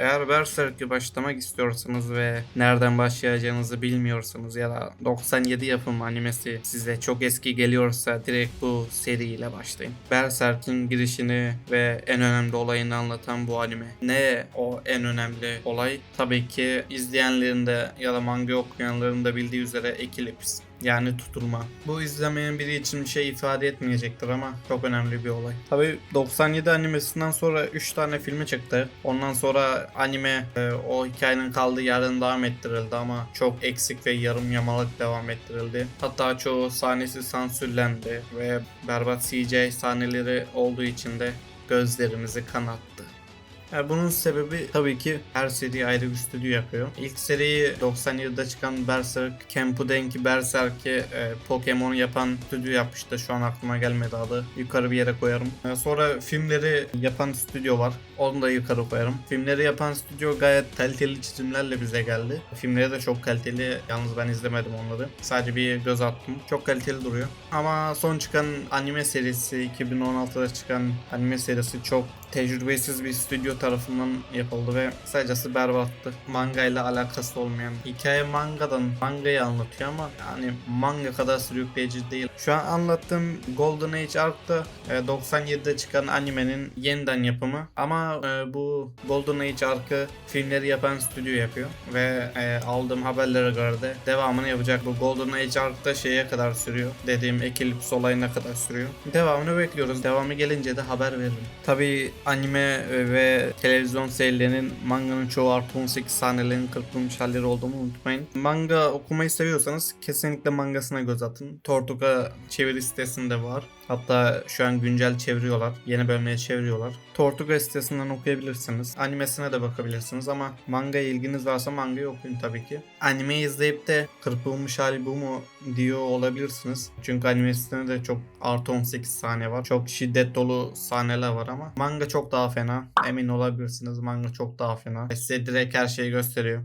Eğer Berserk'e başlamak istiyorsanız ve nereden başlayacağınızı bilmiyorsanız ya da 97 yapım animesi size çok eski geliyorsa direkt bu seriyle başlayın. Berserk'in girişini ve en önemli olayını anlatan bu anime. Ne o en önemli olay? Tabii ki izleyenlerin de ya da manga okuyanların da bildiği üzere ekilips. Yani tutulma. Bu izlemeyen biri için bir şey ifade etmeyecektir ama çok önemli bir olay. Tabi 97 animesinden sonra 3 tane filmi çıktı. Ondan sonra anime e, o hikayenin kaldığı yerden devam ettirildi ama çok eksik ve yarım yamalık devam ettirildi. Hatta çoğu sahnesi sansürlendi ve berbat CGI sahneleri olduğu için de gözlerimizi kanattı. Yani bunun sebebi tabii ki her seri ayrı bir stüdyo yapıyor. İlk seriyi 97'de çıkan Berserk, Kenpudenki Berserk'i e, Pokemon yapan stüdyo yapmıştı. Şu an aklıma gelmedi adı. Yukarı bir yere koyarım. E, sonra filmleri yapan stüdyo var. Onu da yukarı koyarım. Filmleri yapan stüdyo gayet kaliteli çizimlerle bize geldi. Filmleri de çok kaliteli. Yalnız ben izlemedim onları. Sadece bir göz attım. Çok kaliteli duruyor. Ama son çıkan anime serisi 2016'da çıkan anime serisi çok tecrübesiz bir stüdyo tarafından yapıldı ve kısacası berbattı. Manga ile alakası olmayan. Hikaye mangadan mangayı anlatıyor ama yani manga kadar sürükleyici değil. Şu an anlattığım Golden Age Arc'ta e, 97'de çıkan animenin yeniden yapımı ama e, bu Golden Age Arc'ı filmleri yapan stüdyo yapıyor ve e, aldığım haberlere göre de devamını yapacak. Bu Golden Age Arc'ta şeye kadar sürüyor. Dediğim Eclipse olayına kadar sürüyor. Devamını bekliyoruz. Devamı gelince de haber veririm. Tabii anime ve televizyon serilerinin manganın çoğu artı 18 sahnelerin kırpılmış halleri olduğunu unutmayın. Manga okumayı seviyorsanız kesinlikle mangasına göz atın. Tortuga çeviri sitesinde var. Hatta şu an güncel çeviriyorlar. Yeni bölmeye çeviriyorlar. Tortuga sitesinden okuyabilirsiniz. Animesine de bakabilirsiniz ama mangaya ilginiz varsa mangayı okuyun tabii ki. Animeyi izleyip de kırpılmış hali bu mu diyor olabilirsiniz. Çünkü animesinde de çok artı 18 sahne var. Çok şiddet dolu sahneler var ama manga çok daha fena. Emin olabilirsiniz manga çok daha fena. Size direkt her şeyi gösteriyor.